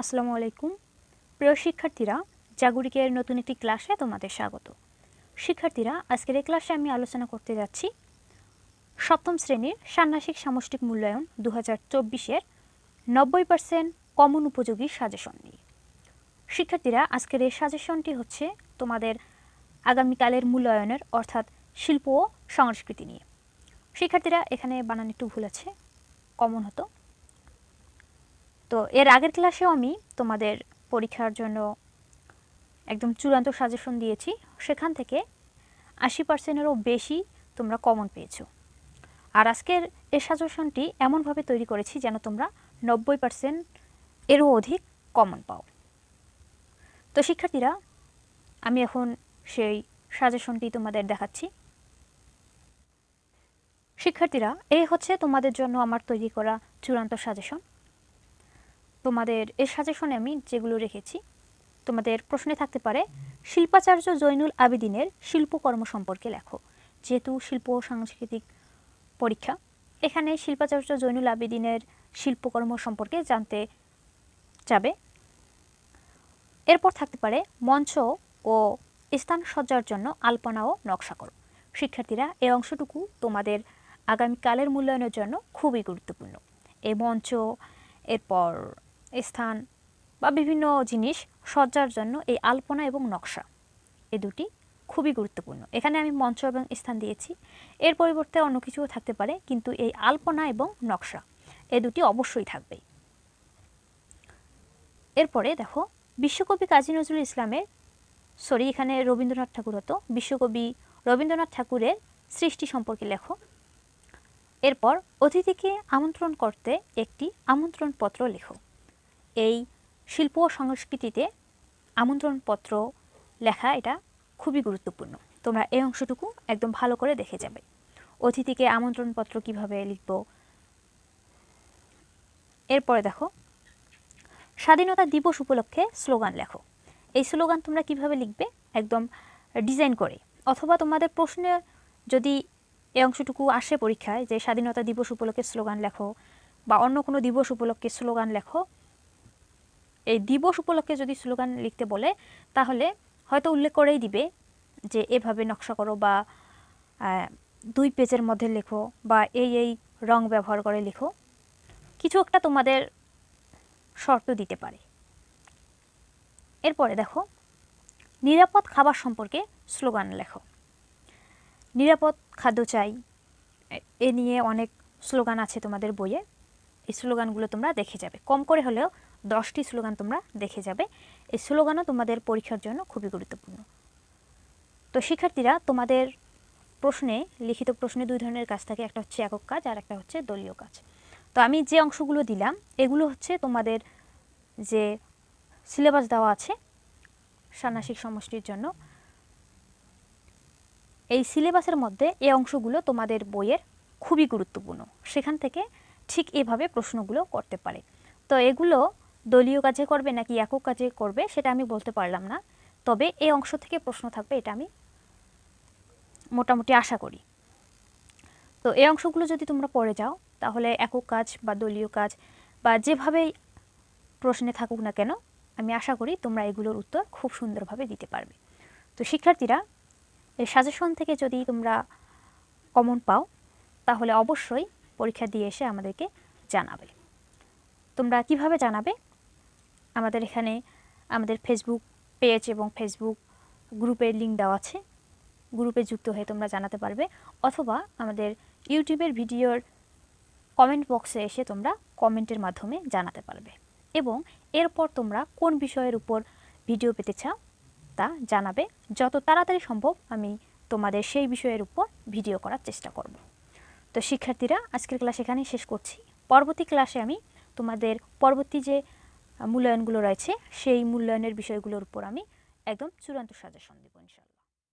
আসসালামু আলাইকুম। প্রিয় শিক্ষার্থীরা, জাগরিকের নতুন একটি ক্লাসে তোমাদের স্বাগত। শিক্ষার্থীরা, আজকের এই ক্লাসে আমি আলোচনা করতে যাচ্ছি সপ্তম শ্রেণির ষান্মাসিক সামষ্টিক মূল্যায়ন দু হাজার চব্বিশের নব্বই পার্সেন্ট কমন উপযোগী সাজেশন নিয়ে। শিক্ষার্থীরা, আজকের এই সাজেশনটি হচ্ছে তোমাদের আগামীকালের মূল্যায়নের, অর্থাৎ শিল্প ও সংস্কৃতি নিয়ে। শিক্ষার্থীরা, এখানে বানান একটু ভুল আছে। কমন হতো। তো এর আগের ক্লাসেও আমি তোমাদের পরীক্ষার জন্য একদম চূড়ান্ত সাজেশন দিয়েছি। সেখান থেকে আশি পার্সেন্টেরও বেশি তোমরা কমন পেয়েছ। আর আজকের এ সাজেশনটি এমনভাবে তৈরি করেছি যেন তোমরা নব্বই পার্সেন্ট এরও অধিক কমন পাও। তো শিক্ষার্থীরা, আমি এখন সেই সাজেশনটি তোমাদের দেখাচ্ছি। শিক্ষার্থীরা, এই হচ্ছে তোমাদের জন্য আমার তৈরি করা চূড়ান্ত সাজেশন তোমাদের, এর সাজেশনে আমি যেগুলো রেখেছি, তোমাদের প্রশ্নে থাকতে পারে, শিল্পাচার্য জৈনুল আবেদিনের শিল্পকর্ম সম্পর্কে লেখো। যেহেতু শিল্প সাংস্কৃতিক পরীক্ষা, এখানে শিল্পাচার্য জৈনুল আবেদিনের শিল্পকর্ম সম্পর্কে জানতে যাবে এরপর থাকতে পারে, মঞ্চ ও স্থান সজ্জার জন্য আলপনা ও নকশা করো। শিক্ষার্থীরা এই অংশটুকু তোমাদের আগামীকালের মূল্যায়নের জন্য খুবই গুরুত্বপূর্ণ। এই মঞ্চ, এরপর স্থান বা বিভিন্ন জিনিস সজ্জার জন্য এই আলপনা এবং নকশা। এ দুটি খুবই গুরুত্বপূর্ণ। এখানে আমি মঞ্চ এবং স্থান দিয়েছি। এর পরিবর্তে অন্য কিছুও থাকতে পারে, কিন্তু এই আলপনা এবং নকশা এ দুটি অবশ্যই থাকবেই। এরপরে দেখো, বিশ্বকবি কাজী নজরুল ইসলামের, সরি, এখানে রবীন্দ্রনাথ ঠাকুর হতো, বিশ্বকবি রবীন্দ্রনাথ ঠাকুরের সৃষ্টি সম্পর্কে লেখো। এরপর অতিথিকে আমন্ত্রণ করতে একটি আমন্ত্রণপত্র লেখো। এই শিল্প সংস্কৃতিতে আমন্ত্রণপত্র লেখা এটা খুবই গুরুত্বপূর্ণ। তোমরা এই অংশটুকু একদম ভালো করে দেখে যাবে। অতিথিকে আমন্ত্রণপত্র কীভাবে লিখব? এরপরে দেখো, স্বাধীনতা দিবস উপলক্ষে স্লোগান লেখো। এই স্লোগান তোমরা কীভাবে লিখবে? একদম ডিজাইন করে। অথবা তোমাদের প্রশ্নে যদি এই অংশটুকু আসে পরীক্ষায় যে স্বাধীনতা দিবস উপলক্ষে স্লোগান লেখো বা অন্য কোনো দিবস উপলক্ষে স্লোগান লেখো এই দিবস উপলক্ষে যদি স্লোগান লিখতে বলে, তাহলে হয়তো উল্লেখ করেই দিবে যে এভাবে নকশা করো বা দুই পেজের মধ্যে লেখো বা এই এই রং ব্যবহার করে লেখো। কিছু একটা তোমাদের শর্ত দিতে পারে। এরপরে দেখো, নিরাপদ খাবার সম্পর্কে স্লোগান লেখো। নিরাপদ খাদ্য চাই এ নিয়ে অনেক স্লোগান আছে তোমাদের বইয়ে। এই স্লোগানগুলো তোমরা দেখে যাবে। কম করে হলেও দশটি স্লোগান তোমরা দেখে যাবে। এই স্লোগানও তোমাদের পরীক্ষার জন্য খুবই গুরুত্বপূর্ণ। তো শিক্ষার্থীরা, তোমাদের প্রশ্নে, লিখিত প্রশ্নে দুই ধরনের কাজ থাকে, একটা হচ্ছে একক কাজ আর একটা হচ্ছে দলীয় কাজ। তো আমি যে অংশগুলো দিলাম, এগুলো হচ্ছে তোমাদের যে সিলেবাস দেওয়া আছে ষান্মাসিক সমষ্টির জন্য, এই সিলেবাসের মধ্যে এই অংশগুলো তোমাদের বইয়ের খুবই গুরুত্বপূর্ণ। সেখান থেকে ঠিক এভাবে প্রশ্নগুলো করতে পারে। তো এগুলো দলীয় কাজে করবে নাকি একক কাজে করবে, সেটা আমি বলতে পারলাম না। তবে এই অংশ থেকে প্রশ্ন থাকবে, এটা আমি মোটামুটি আশা করি। তো এই অংশগুলো যদি তোমরা পড়ে যাও, তাহলে একক কাজ বা দলীয় কাজ বা যেভাবেই প্রশ্নে থাকুক না কেন, আমি আশা করি তোমরা এগুলোর উত্তর খুব সুন্দরভাবে দিতে পারবে। তো শিক্ষার্থীরা এই সাজেশন থেকে যদি তোমরা কমন পাও, তাহলে অবশ্যই পরীক্ষা দিয়ে এসে আমাদেরকে জানাবে। তোমরা কীভাবে জানাবে? আমাদের এখানে আমাদের ফেসবুক পেজ এবং ফেসবুক গ্রুপের লিঙ্ক দেওয়া আছে। গ্রুপে যুক্ত হয়ে তোমরা জানাতে পারবে। অথবা আমাদের ইউটিউবের ভিডিওর কমেন্ট বক্সে এসে তোমরা কমেন্টের মাধ্যমে জানাতে পারবে। এবং এরপর তোমরা কোন বিষয়ের উপর ভিডিও পেতে চাও তা জানাবে। যত তাড়াতাড়ি সম্ভব আমি তোমাদের সেই বিষয়ের উপর ভিডিও করার চেষ্টা করব। তো শিক্ষার্থীরা, আজকের ক্লাস এখানেই শেষ করছি। পরবর্তী ক্লাসে আমি তোমাদের পরবর্তী যে মূল্যায়নগুলো রয়েছে সেই মূল্যায়নের বিষয়গুলোর উপর আমি একদম চূড়ান্ত সাজেশন দেবো ইনশাল্লাহ